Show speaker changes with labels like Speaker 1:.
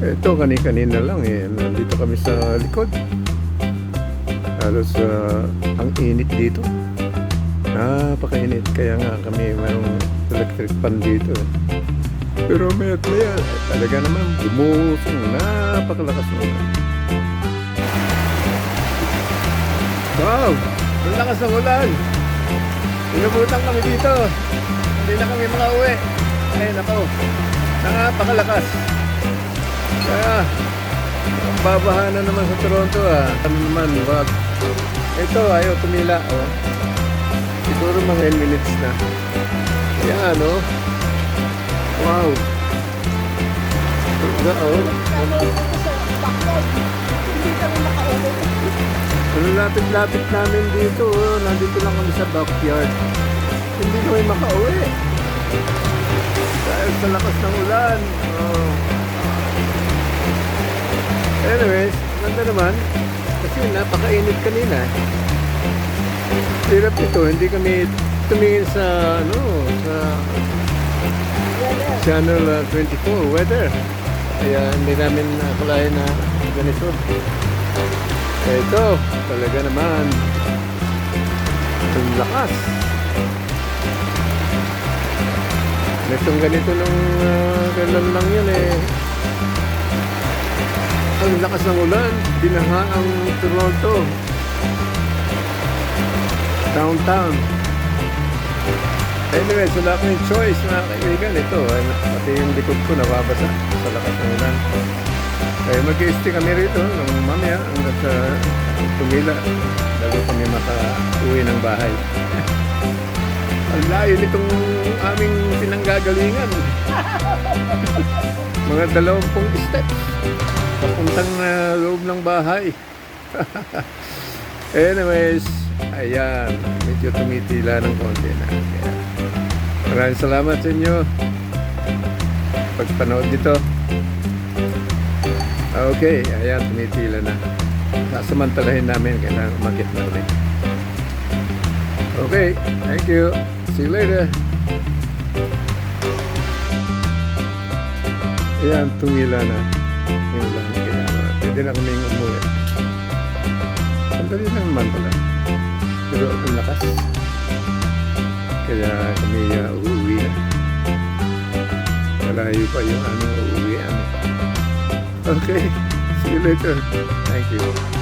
Speaker 1: Ito, kani-kanina lang eh. Nandito kami sa likod. Halos ah, ang init dito. Napakainit. Kaya nga kami mayroong electric fan dito. eh. Pero may at maya, talaga naman bumusong napakalakas ng ulan. Wow! Ang lakas ng ulan! Pinubutan kami dito. Hindi na kami makauwi. Ay, nako. Napakalakas. Kaya, ang babaha na naman sa Toronto ah. Ano naman, wag. Ito, ayaw tumila. Oh. Siguro mga 10 minutes na. Yan, oh. Wow. Nga, oh. Ano lapit-lapit namin dito, oh. Nandito lang kami sa backyard. Hindi kami makauwi. Dahil sa lakas ng ulan. Oh. Anyways, ganda naman. Kasi napakainit kanina. Hirap ito, hindi kami tumingin sa, ano, sa Channel uh, 24, weather. Kaya hindi namin nakulayan na ganito. Ito, talaga naman. Ang lakas. Ganitong ganito nung uh, kailan lang yun eh. Ang lakas ng ulan, binaha ang Toronto. Downtown. Anyway, so wala akong choice mga kaibigan. Ito, pati yung likod ko nababasa sa lakas ng ulan. Kaya mag-i-stay kami rito ng mamaya hanggang sa tumila bago kami maka-uwi ng bahay. Ang layo nitong aming pinanggagalingan. Mga dalawampung steps. Papuntang na loob ng bahay. Anyways, ayan. Medyo tumitila ng konti na. Kaya, maraming salamat sa inyo. Pagpanood dito. Okay, ayan, tumitila na. Sasamantalahin namin, kailangan umakit na ulit. Okay, thank you. See you later. Ayan, tumila na. Yun lang, kaya pwede na kaming umuwi. Sandali lang naman pala. Pero ang lakas. Kaya kami uh, uuwi na. Malayo pa yung ano. Okay, see you later. Thank you.